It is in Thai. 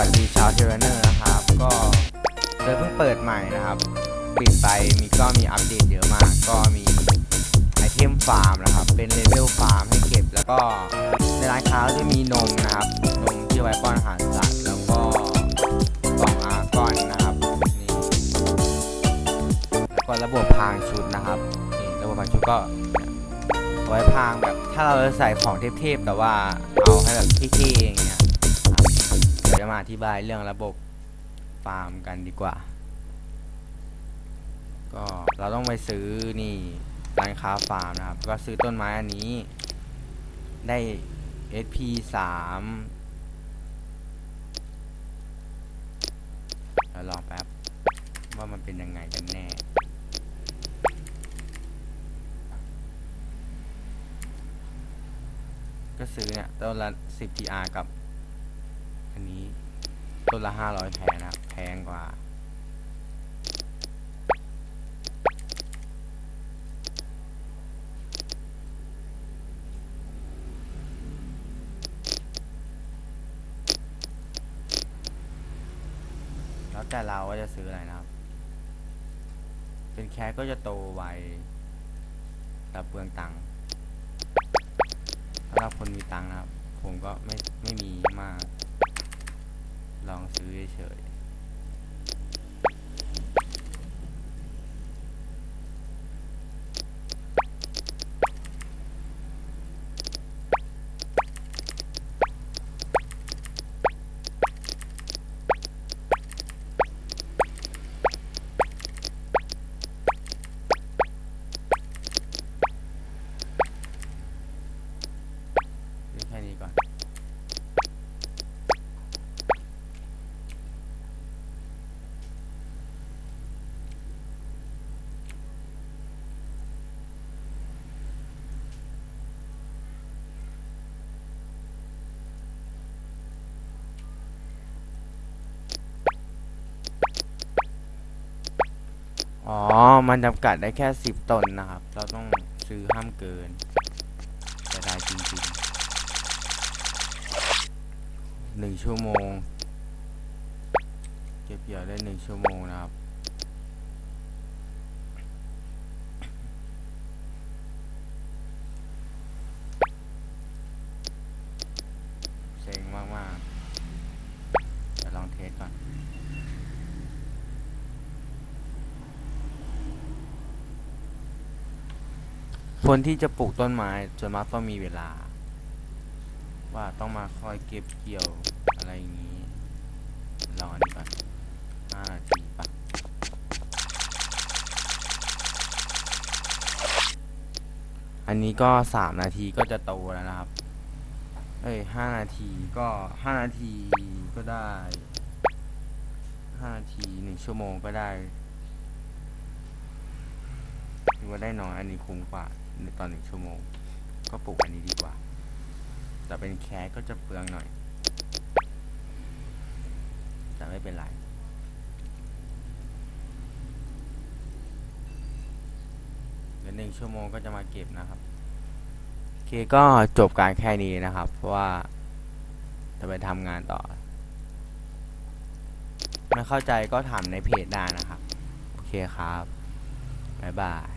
วัสดีชาวเทรนเนอร์นะครับ ก็เซิร์ฟเพิ่งเปิดใหม่นะครับปิดไปมีก็มีอัปเดตเยอะมาก ก็มีไอเทมฟาร์มนะครับ เป็นเลเวลฟาร์มให้เก็บ แล้วก็ในร้านค้าก็จะมีนมนะครับ นมที่ไว้ป้อนอาหารสัตว์แล้วก็กล่องอาร์กอนนะครับนี่แล้วก็ระบบพรางชุดนะครับนี่ระบบพรางชุดก็ไว้พรางแบบถ้าเราจะใส่ของเทพๆแต่ว่าเอาให้แบบเท่ๆอย่างเงี้ย จะมาอธิบายเรื่องระบบฟาร์มกันดีกว่า ก็เราต้องไปซื้อนี่ร้านค้าฟาร์มนะครับ ก็ซื้อต้นไม้อันนี้ ได้ SP 3เราลองแป๊บ ว่ามันเป็นยังไงกันแน่ก็ซื้อเนี่ยต้นละ10 TR กับ ต้นละห้าร้อยแพงนะครับแพงกว่า แล้วแต่เราว่าจะซื้ออะไรนะครับ เป็นแคก็จะโตไวแต่เปลืองตังค์สำหรับคนมีตังค์นะครับ ผมก็ไม่ไม่มีมาก อ๋อ มันจำกัดได้แค่สิบตนนะครับ เราต้องซื้อห้ามเกินจะได้จริงๆหนึ่งชั่วโมง เก็บเกี่ยวได้หนึ่งชั่วโมงนะครับ คนที่จะปลูกต้นไม้ส่วนมากต้องมีเวลา ว่าต้องมาคอยเก็บเกี่ยวอะไรอย่างนี้ลอนนี้ก่อนห้านาทีปะอันนี้ก็สามนาทีก็จะโตแล้วนะครับ เอ้ยห้านาทีก็ห้านาทีก็ได้ห้านาทีหนึ่งชั่วโมงก็ได้ือว่าได้น้อยอันนี้คุ้มกว่าในตอนหนึ่งชั่วโมง ก็ปลูกอันนี้ดีกว่า แต่เป็นแคสก็จะเปลืองหน่อย แต่ไม่เป็นไรเดี๋ยวหนึ่งชั่วโมงก็จะมาเก็บนะครับโอเคก็จบการแค่นี้นะครับ เพราะว่าจะไปทำงานต่อ ไม่เข้าใจก็ถามในเพจได้นะครับ โอเคครับ บ๊ายบาย